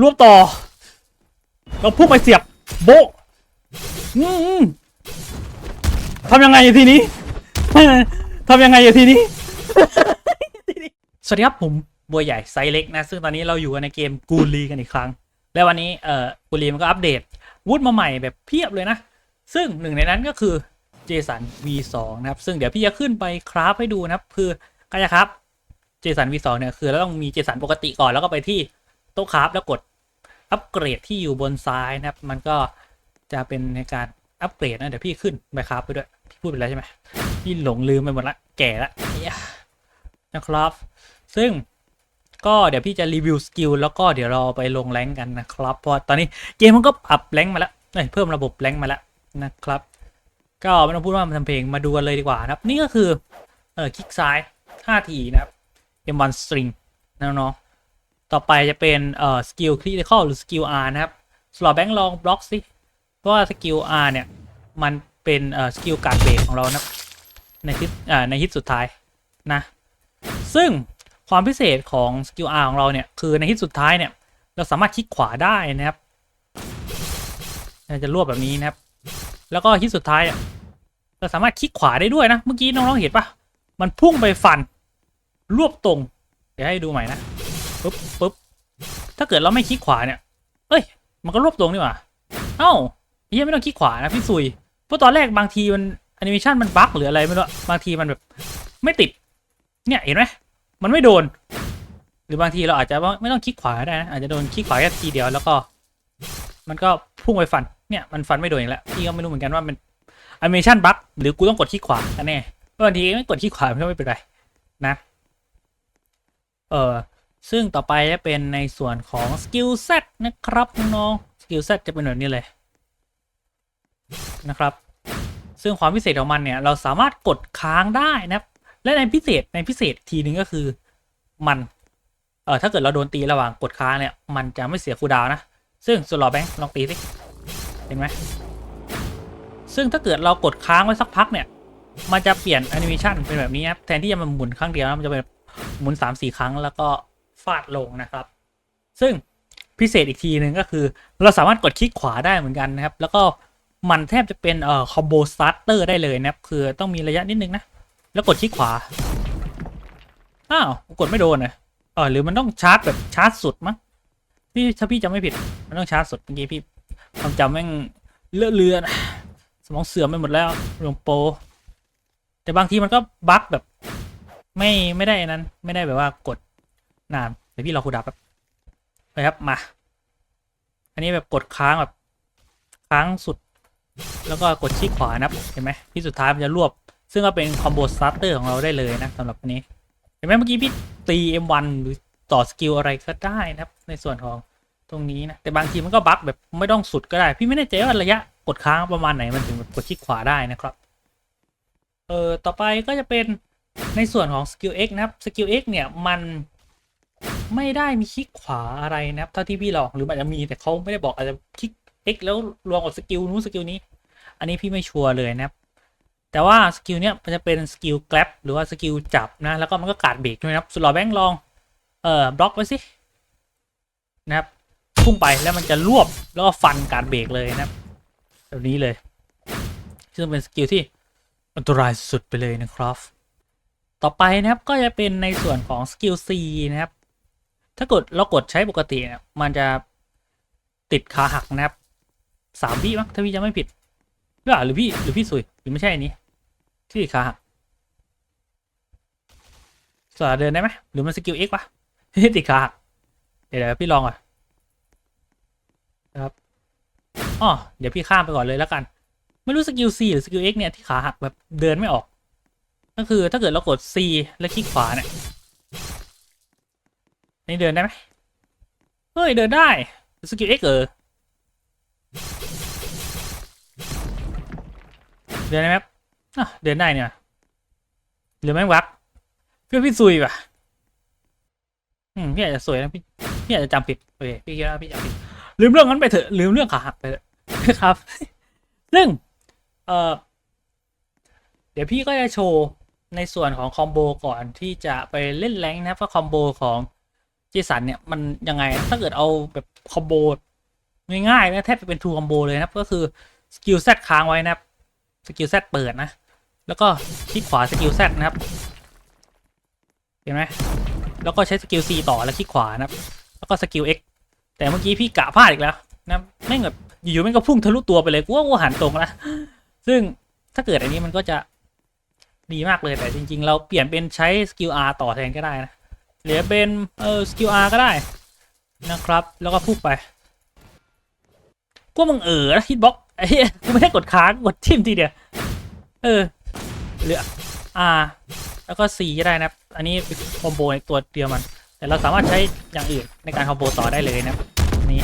รวบต่อ เราพุ่งไปเสียบ โบะทำยังไงทีนี้ทำยังไงอะทีนี้ สวัสดีครับผมบัวใหญ่ไซส์เล็กนะ ซึ่งตอนนี้เราอยู่ในเกมกูลีกันอีกครั้ง และวันนี้เอ่อกูลีมันก็อัปเดตวุฒมาใหม่แบบเพียบเลยนะ ซึ่งหนึ่งในนั้นก็คือเจสัน V2 นะครับ ซึ่งเดี๋ยวพี่จะขึ้นไปคราฟให้ดูนะครับ คือก็จะครับเจสัน V2 เนี่ยคือเราต้องมีเจสันปกติก่อนแล้วก็ไปที่ โต๊ะคราฟแล้วกดอัปเกรดที่อยู่บนซ้ายนะครับ มันก็จะเป็นในการอัปเกรดนะเดี๋ยวพี่ขึ้นไปคราฟไปด้วยพี่พูดไปแล้วใช่ไหมพี่หลงลืมไปหมดละแก่ละนะครับ ซึ่งก็เดี๋ยวพี่จะรีวิวสกิลแล้วก็เดี๋ยวเราไปลงแรงกันนะครับเพราะตอนนี้เกมมันก็ปรับแรงมาแล้วเเพิ่มระบบแรงมาแล้วนะครับ ก็ไม่ต้องพูดว่ามันทำเพลงมาดูกันเลยดีกว่านะครับ นี่ก็คือเออคลิกซ้าย5ทีนะครับ M1 string นะน้อง ต่อไปจะเป็นเอ่อสกิล critical หรือสกิล R นะครับสลอแบงค์ลองบล็อกสิเพราะว่าสกิล R เนี่ย มันเป็นเอ่อสกิลการเบรกของเรานะในฮิตอ่าในฮิตสุดท้ายนะ ซึ่งความพิเศษของสกิล R ของเราเนี่ย คือในฮิตสุดท้ายเนี่ย เราสามารถคลิกขวาได้นะครับจะรวบแบบนี้นะครับ แล้วก็ฮิตสุดท้ายเราสามารถคลิกขวาได้ด้วยนะ เมื่อกี้น้องๆเห็นปะมันพุ่งไปฟันรวบตรง เดี๋ยวให้ดูใหม่นะ ปุ๊บปุ๊บถ้าเกิดเราไม่คลิกขวาเนี่ย เอ้ย มันก็รวบตรงนี่หว่า เอ้าเฮียไม่ต้องคลิกขวานะพี่ซุย เพราะตอนแรกบางทีมันแอนิเมชันมันบั๊กหรืออะไรไม่รู้ บางทีมันแบบไม่ติด เนี่ยเห็นไหมมันไม่โดน หรือบางทีเราอาจจะไม่ต้องคลิกขวาก็ได้นะ อาจจะโดนคลิกขวาแค่ทีเดียวแล้วก็ มันก็พุ่งไปฟัน เนี่ยมันฟันไม่โดนอีกแล้วพี่ก็ไม่รู้เหมือนกันว่ามันแอนิเมชันบั๊กหรือกูต้องกดคลิกขวากันแน่บางทีไม่กดคลิกขวามันก็ไม่เป็นไรนะ เออ ซึ่งต่อไปจะเป็นในส่วนของสกิลเซตนะครับน้องสกิลเซตจะเป็นแบบนี้เลยนะครับ ซึ่งความพิเศษของมันเนี่ยเราสามารถกดค้างได้นะครับ และในพิเศษในพิเศษทีหนึ่งก็คือมันเออถ้าเกิดเราโดนตีระหว่างกดค้างเนี่ยมันจะไม่เสียคูดาวนะ ซึ่งส่วนหลอแบงค์ลองตีสิเห็นไหมซึ่งถ้าเกิดเรากดค้างไว้สักพักเนี่ย มันจะเปลี่ยนแอนิเมชันเป็นแบบนี้ครับแทนที่จะมาหมุนครั้งเดียวนะมันจะเป็นหมุนสามสี่ครั้งแล้วก็ ฟาดลงนะครับ ซึ่งพิเศษอีกทีหนึ่งก็คือ เราสามารถกดคลิกขวาได้เหมือนกันนะครับ แล้วก็มันแทบจะเป็นเอ่อคอมโบสตาร์เตอร์ได้เลยนะครับ คือต้องมีระยะนิดนึงนะ แล้วกดคลิกขวา อ้าว กดไม่โดนเลยเออหรือมันต้องชาร์จแบบชาร์จสุดมั้งพี่ถ้าพี่จำไม่ผิด มันต้องชาร์จสุดเมื่อกี้พี่ความจำแม่งเลอะเลือนสมองเสื่อมไปหมดแล้วหลวงโป แต่บางทีมันก็บั๊กแบบ ไม่ไม่ได้นั้น ไม่ได้แบบว่ากด นานเดี๋ยวพี่รอคูดาวน์แป๊บไปครับมา อันนี้แบบกดค้างแบบค้างสุด แล้วก็กดชี้ขวานะครับเห็นไหมที่สุดท้ายมันจะรวบ ซึ่งก็เป็นคอมโบสตาร์เตอร์ของเราได้เลยนะสำหรับอันนี้ เห็นไหมเมื่อกี้พี่ตี M1 หรือต่อสกิลอะไรก็ได้นะครับ ในส่วนของตรงนี้นะ แต่บางทีมันก็บั๊กแบบไม่ต้องสุดก็ได้ พี่ไม่แน่ใจว่าระยะกดค้างประมาณไหนมันถึงแบบกดชี้ขวาได้นะครับเออต่อไปก็จะเป็นในส่วนของสกิล X นะครับสกิล X เนี่ยมัน ไม่ได้มีคลิกขวาอะไรนะครับเท่าที่พี่ลองหรืออาจจะมีแต่เขาไม่ได้บอกอาจจะคลิก X แล้วรวมกับสกิลนู้นสกิลนี้ อันนี้พี่ไม่ชัวร์เลยนะครับแต่ว่าสกิลเนี้ยมันจะเป็นสกิลแกลบหรือว่าสกิลจับนะแล้วก็มันก็การดเบรกด้วยนะครับสุดหล่อแบงค์ลองเอ่อบล็อกไว้สินะครับพุ่งไปแล้วมันจะรวบแล้วก็ฟันการเบรกเลยนะครับแบบนี้เลย ซึ่งเป็นสกิลที่อันตรายสุดไปเลยนะครับ ต่อไปนะครับก็จะเป็นในส่วนของสกิล C นะครับ ถ้ากดเรากดใช้ปกติเนี่ยมันจะติดขาหักนะครับสามวิมั้งถ้าพี่จะไม่ผิดหรือเปล่าหรือพี่หรือพี่สุยหรือไม่ใช่อันนี้ ที่ติดขาหักสาเดินได้ไหมหรือมันสกิล X วะที่ติดขาหักเดี๋ยวเดี๋ยวพี่ลองอะนครับอ๋อเดี๋ยวพี่ข้ามไปก่อนเลยแล้วกัน ไม่รู้สกิล C หรือสกิล X เนี่ยที่ขาหักแบบเดินไม่ออก ก็คือถ้าเกิดเรากด C แล้วคลิกขวาเนี่ย นี่เดินได้ไหมเฮ้ย เดินได้สกิล X เออเดินได้ไหมเดินได้เนี่ยหรือไม่วักเพี่ว่าพี่ซุยป่ะอืมพี่อาจจะสวยนะพี่พี่อาจจะจำผิดโอเคพี่คิดว่าพี่จำผิดลืมเรื่องนั้นไปเถอะลืมเรื่องขาหักไปเถอะครับซึ่งเอ่อเดี๋ยวพี่ก็จะโชว์ในส่วนของคอมโบก่อนที่จะไปเล่นแรงนะครับว่าคอมโบของ เจสันเนี่ยมันยังไงนะถ้าเกิดเอาแบบคอมโบง่ายๆนะแทบจะเป็นทูคอมโบเลยนะครับ ก็คือสกิลแซค้างไว้นะครับสกิลแซเปิดนะ แล้วก็คลิกขวาสกิลแซนะครับ เห็นไหมแล้วก็ใช้สกิล C ต่อแล้วคลิกขวานะครับ แล้วก็สกิล X แต่เมื่อกี้พี่กะพลาดอีกแล้วนะไม่งแบบอยู่ๆม่งก็พุ่งทะลุตัวไปเลยกูว่ากูหันตรงล้วซึ่งถ้าเกิดอันนี้มันก็จะดีมากเลยแต่จริง ๆ เราเปลี่ยนเป็นใช้สกิล R ต่อแทนก็ได้นะ เหรือเป็นเออสกิล R ก็ได้นะครับ แล้วก็พุ่งไปกูมึงเออฮิตบ็อกไอ้เหี้ยกูไม่ได้กดค้างกดทิมทีเดียวเออเหลือ R แล้วก็ C ก็ได้นะครับอันนี้คอมโบในตัวเดียวมัน แต่เราสามารถใช้อย่างอื่นในการคอมโบต่อได้เลยนะนนี้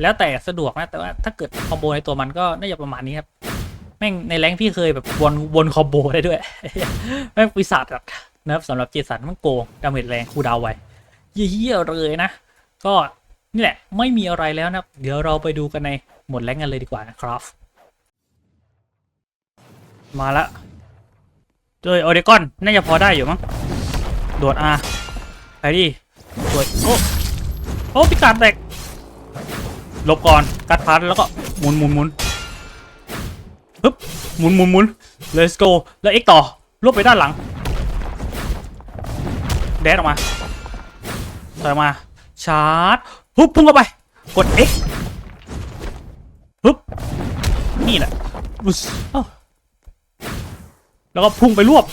แล้วแต่สะดวกนะแต่ว่าถ้าเกิดคอมโบในตัวมันก็น่าจะประมาณนี้ครับแม่งในแรงพี่เคยแบบวนวนคอมโบได้ด้วยแม่งปีศาจอะ นะครับสำหรับเจสันมันโกงดาเมจแรงคูดาวไวเยี่ยเลยนะ ก็นี่แหละไม่มีอะไรแล้วนะเดี๋ยวเราไปดูกันในหมดแรงกันเลยดีกว่านะครับ มาละเจอโอเดกอนน่าจะพอได้อยู่มั้งโดดอาไปดิโดดโอ้โอ้พิการแตกหลบก่อนกัดพันแล้วก็หมุนหมุนหมุนฮึบหมุนหมุนหมุน let's go แล้วเอ็กต่อลบไปด้านหลัง แดดออกมาถอยมา ชาร์จฮึบพุ่งเข้าไป กด X ฮึบนี่แหละอุ๊ยเอ้าแล้วก็พุ่งไปรวบ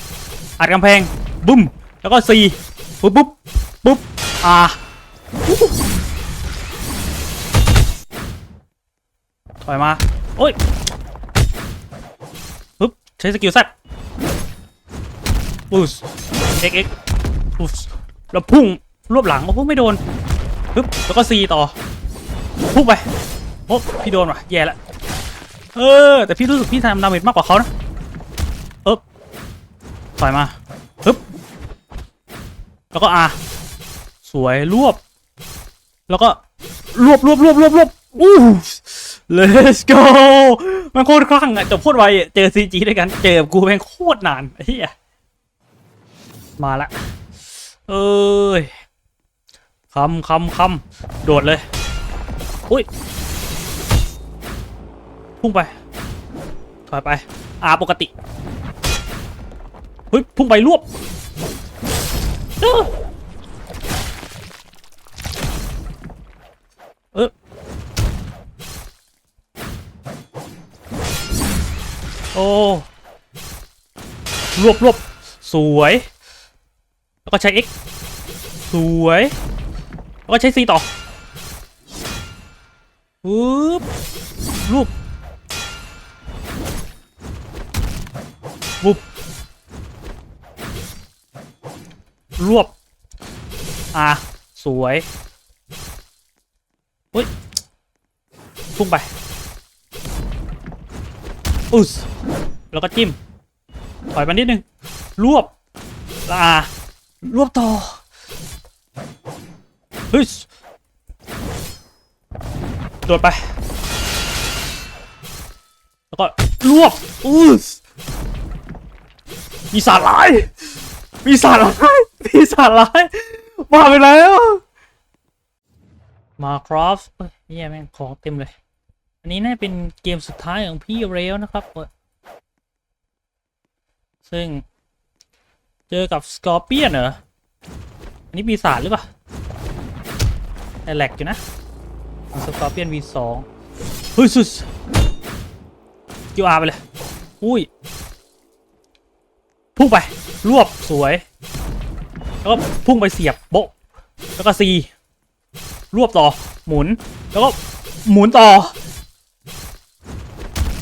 อัดกำแพงบึ้ม แล้วก็ซีปุ๊บปุ๊บปุ๊บอ่าถอยมา โอ้ยปุ๊บใช้สกิลแซดปุ๊บเอ็กเอ็ก แล้วพุ่งรวบหลังโอ้โหไม่โดนปุ๊บแล้วก็ซีต่อพุ่งไปโอ้พี่โดนว่ะแย่ละเออ แต่พี่รู้สึกพี่ทำดาเมจมากกว่าเขานะเอ๊บถอยมาปึ๊บแล้วก็อาสวยรวบ แล้วก็รวบรวบรวบรวบรวบอู้ let's go มันโคตรคลั่งอะจบโคตรไวเจอซีจีด้วยกัน เจอกูแม่งโคตรนานไอ้เฮียมาละ เอ้ยคำคำคำโดดเลย อุ้ย พุ่งไป ถอยไป อาปกติเฮ้ยพุ่งไปรวบเออเออโอ้รวบรวบสวย แล้วก็ใช้ X สวย แล้วก็ใช้ C ต่อปึ๊บรูปวุบรวบ อ่าสวยเฮ้ยพุ่งไปอุสแล้วก็จิ้ม ถอยมานิดนึง รวบแล้วอ่า รวบต่อเฮ้ยโดดไป แล้วก็รวบอุสมีสารร้าย มีสารร้าย มีสารร้าย มาไปแล้ว มาครอฟเนี่ยแม่งของเต็มเลย อันนี้น่าจะเป็นเกมสุดท้ายของพี่เรลนะครับ ซึ่ง เจอกับสกอร์เปียนเหรอ อันนี้ปีศาจหรือเปล่าแต่แหลกอยู่นะ สกอร์เปียน V2 เฮ้ยสุดคิวอาร์ไปเลย อุ้ย พุ่งไป รวบสวย แล้วก็พุ่งไปเสียบโบะแล้วก็ซีรวบต่อ หมุน แล้วก็หมุนต่อ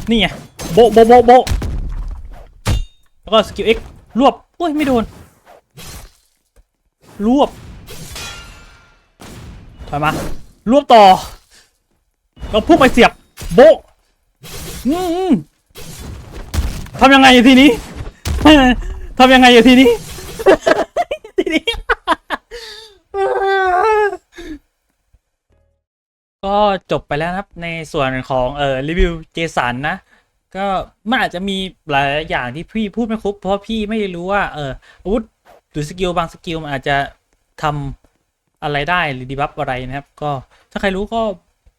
นี่ไง โบะโบะโบะโบะแล้วก็สกิลเอ็กรวบ โอ้ย ไม่โดน รวบถอยมารวบต่อแล้วพุ่งไปเสียบ โบะอืมทำยังไงทีนี้ทำยังไงอยู่ทีนี้ทีนี้ ก็จบไปแล้วนะครับในส่วนของเอ่อรีวิวเจสันนะ ก็มันอาจจะมีหลายอย่างที่พี่พูดไม่ครบเพราะพี่ไม่รู้ว่าเอออาวุธหรือสกิลบางสกิลมันอาจจะทอะไรได้หรือดีบัฟอะไรนะครับ ก็ถ้าใครรู้ก็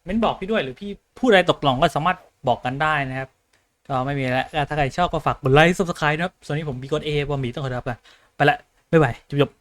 เม้นบอกพี่ด้วย หรือพี่พูดอะไรตกหล่องก็สามารถบอกกันได้นะครับ ก็ไม่มีแล้วถ้าใครชอบก็ฝากกดไลค์ซับสไครต์นะครับส่วนนี้ผมมีกดเอบอมบีต้องขอรับกันไปละบ๊ายบายจบ